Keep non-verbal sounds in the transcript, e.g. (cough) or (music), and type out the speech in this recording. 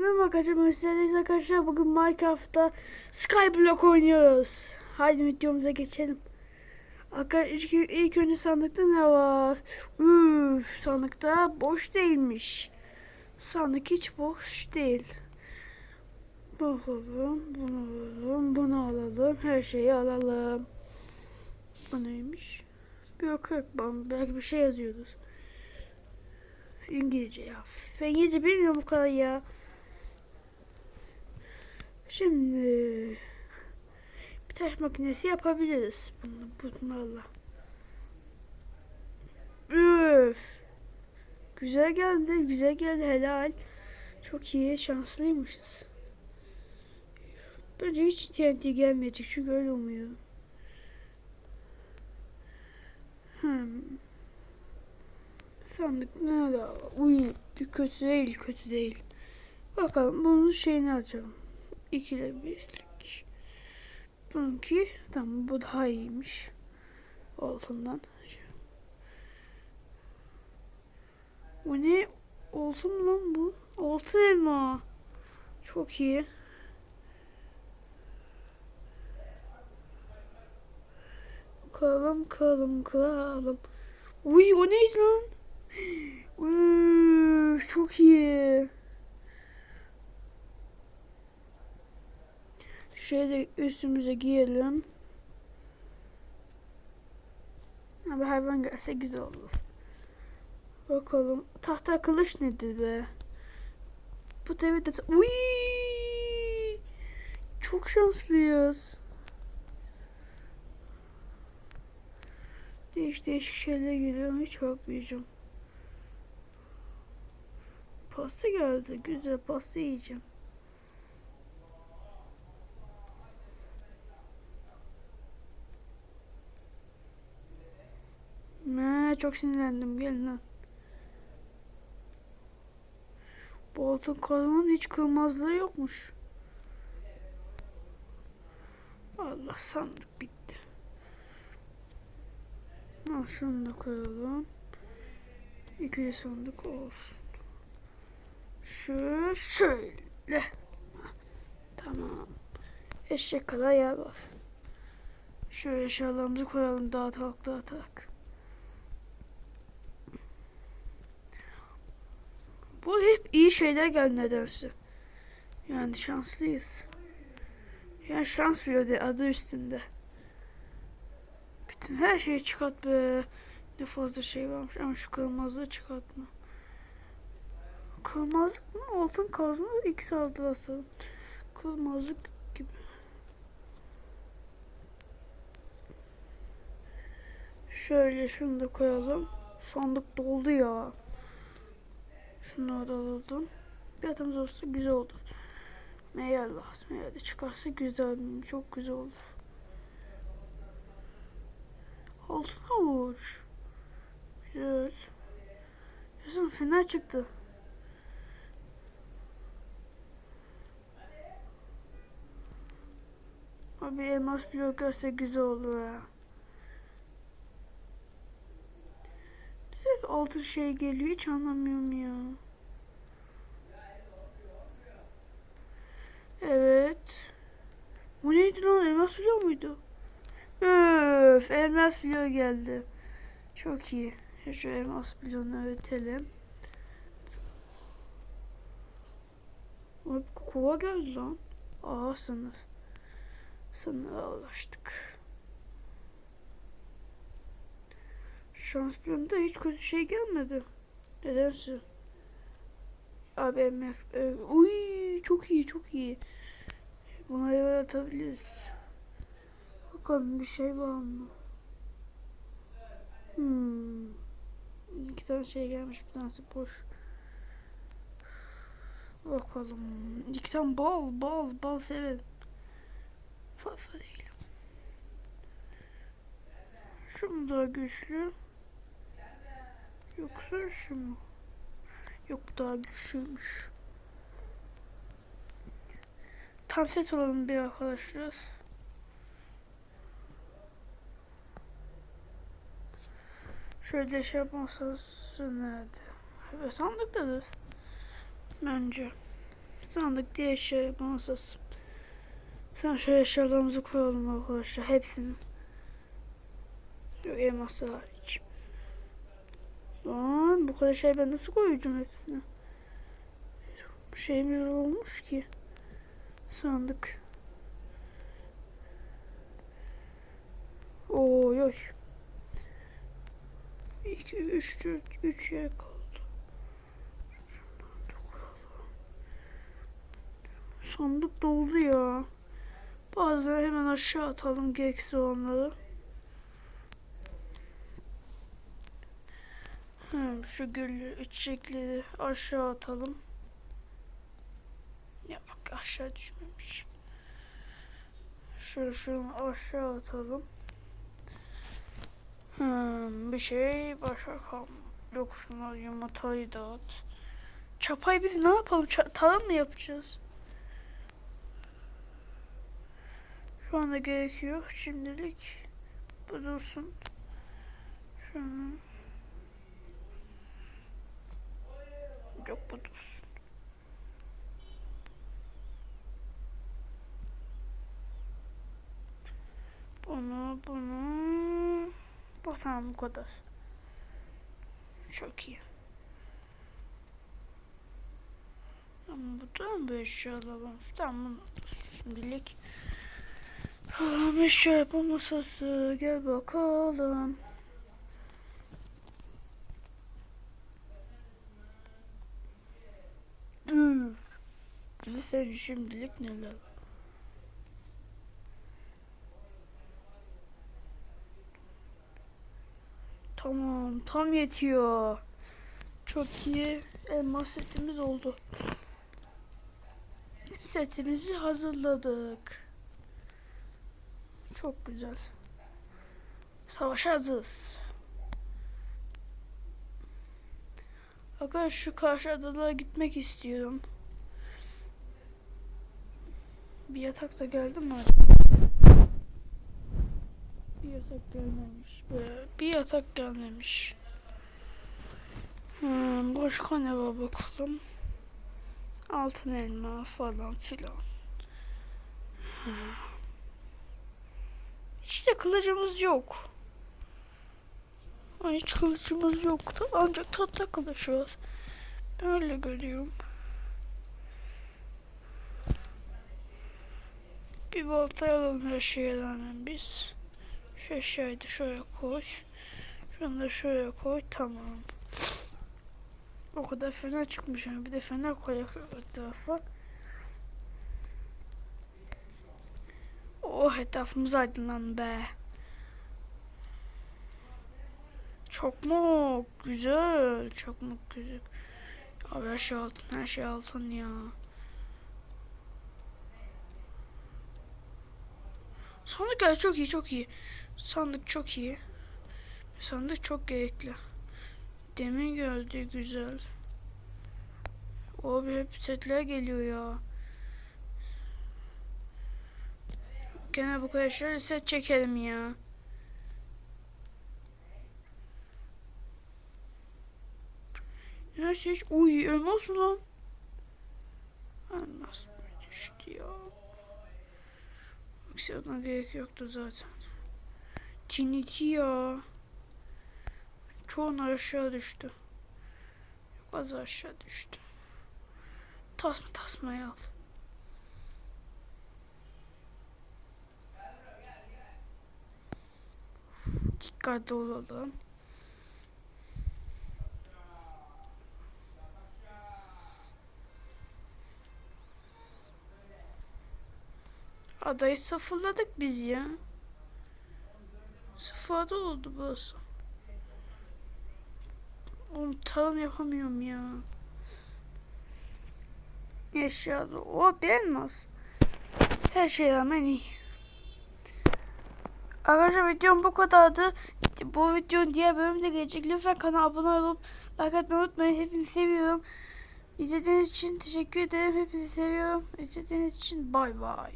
Merhaba arkadaşlar, Müslümanız arkadaşlar. Bugün Minecraft'ta Skyblock oynuyoruz. Haydi videomuza geçelim. Arkadaşlar ilk, önce sandıkta ne var? Üf, sandıkta boş değilmiş. Sandık hiç boş değil. Bakalım, bunu alalım, bunu alalım, her şeyi alalım. Bu neymiş? Yok yok, belki bir şey yazıyordur. İngilizce ya. İngilizce bilmiyorum bu kadar ya. Şimdi bir taş makinesi yapabiliriz bunu bunlarla. Üf. Güzel geldi, güzel geldi helal. Çok iyi, şanslıymışız. Bence hiç TNT gelmeyecek çünkü öyle umuyorum. Hmm. Sandık ne var? Uy, bir kötü değil, kötü değil. Bakalım bunun şeyini açalım. İkide birlik. Bununki tamam bu daha iyiymiş. Altından. Bu ne? Olsun mu lan bu? Altın elma. Çok iyi. Kıralım, kıralım, kıralım. Uy o neydi lan? (gasps) Uy, çok iyi. Şöyle üstümüze giyelim. Abi hayvan gelse güzel olur. Bakalım. Tahta kılıç nedir be? Bu devirde... Uy! Çok şanslıyız. Değiş değişik şeyler geliyor. Hiç bakmayacağım. Pasta geldi. Güzel pasta yiyeceğim. Ne çok sinirlendim gelin lan. Bu altın kazmanın hiç kırmazlığı yokmuş. Allah sandık bitti. Ha, şunu da koyalım. İkinci sandık olsun. Şöyle şöyle. Tamam. Eşek kadar yer var. Şöyle eşyalarımızı koyalım dağıtarak dağıtarak. Bu hep iyi şeyler geldi nedense. Yani şanslıyız. Yani şans veriyor adı üstünde. Bütün her şeyi çıkart be. Ne fazla şey varmış ama şu kırmızığı çıkartma. Kırmızılık mı? Altın kazma ikisi aldı asalım. Kırmızılık gibi. Şöyle şunu da koyalım. Sandık doldu ya. Şunları da alalım. Bir atımız olsa güzel olur. Meyve lazım. Meyve de çıkarsa güzel. Çok güzel olur. Altın avuç. Güzel. Yazın fener çıktı. Abi elmas blok görse güzel olur ya. Güzel altın şey geliyor hiç anlamıyorum ya. Evet. Bu neydi lan? Elmas biliyor muydu? Öf, elmas biliyor geldi. Çok iyi. Şu elmas bloğunu öğretelim. Abi kova geldi lan. Aa sınır. Sınıra ulaştık. Şans bloğunda hiç kötü şey gelmedi. Nedense. Abi elmas. Uy çok iyi çok iyi. Buna yaratabiliriz. Bakalım bir şey var mı? Hmm. İki tane şey gelmiş bir tanesi boş. Bakalım. İki tane bal bal bal severim. Fazla değilim. Şu mu daha güçlü? Yoksa şu mu? Yok bu daha güçlüymüş. Tam set olalım bir arkadaşlar. Şöyle şey masası nerede? Evet sandıktadır. Bence. Sandık diye eşya yapamazsız. Sen şöyle eşyalarımızı koyalım arkadaşlar. Hepsini. Yok elması hariç. Lan bu kadar şey ben nasıl koyacağım hepsini? Şeyimiz olmuş ki. Sandık. Oy oy. 2, 3, 4, 3 yer kaldı. Sandık doldu ya. Bazıları hemen aşağı atalım gereksiz olanları. Hmm, şu güllü çiçekleri aşağı atalım. Ya bak aşağı düşmemiş. Şöyle şunu aşağı atalım. Hmm, bir şey başka kalmadı. Yok şuna yumurtayı dağıt. Çapayı biz ne yapalım? Ça- tarım mı yapacağız? Şu anda gerek yok. Şimdilik bu dursun. Şunu. Yok bu dursun. Bunu, bunu. Bu tamam bu kadar. Çok iyi. Ama bu da mı bir eşyalar varmış? Tamam şimdilik. Tamam eşya yapma masası. Gel bakalım. Lütfen şimdilik neler? Tamam, tam yetiyor. Çok iyi. Elmas setimiz oldu. Setimizi hazırladık. Çok güzel. Savaşa hazırız. Arkadaşlar şu karşı adalara gitmek istiyorum. Bir yatak da geldi mi? Bir yatak gelmemiş. Be. Bir yatak gelmemiş. Hmm, başka ne var bakalım. Altın elma falan filan. Hmm. Hiç de kılıcımız yok. Ay, hiç kılıcımız yoktu. Ancak tahta kılıç var. Ben öyle görüyorum. Bir balta alalım her şeye biz. Şu şöyle koy. Şunu da şöyle koy. Tamam. O kadar fener çıkmış. Yani. Bir de fener koyak etrafa. Oh etrafımız aydınlandı be. Çok mu güzel. Çok mu güzel. Abi her şey altın. Her şey altın ya. Sandıklar çok iyi çok iyi. Sandık çok iyi. Sandık çok gerekli. Demir geldi güzel. Abi hep setler geliyor ya. Gene bu kadar şöyle set çekelim ya. Her şey hiç... Uy elmas mı lan? Elmas mı düştü ya? Aksiyona gerek yoktu zaten. Tiniti ya. Çoğun aşağı düştü. Az aşağı düştü. Tasma tasmayı al. Dikkatli olalım. Adayı sıfırladık biz ya. Sıfırda oldu burası. Oğlum tarım yapamıyorum ya. Eşyada o beğenmez. Her şeye rağmen iyi. Arkadaşlar videom bu kadardı. Bu videonun diğer bölümü gelecek. Lütfen kanala abone olup like atmayı unutmayın. Hepinizi seviyorum. İzlediğiniz için teşekkür ederim. Hepinizi seviyorum. İzlediğiniz için bay bay.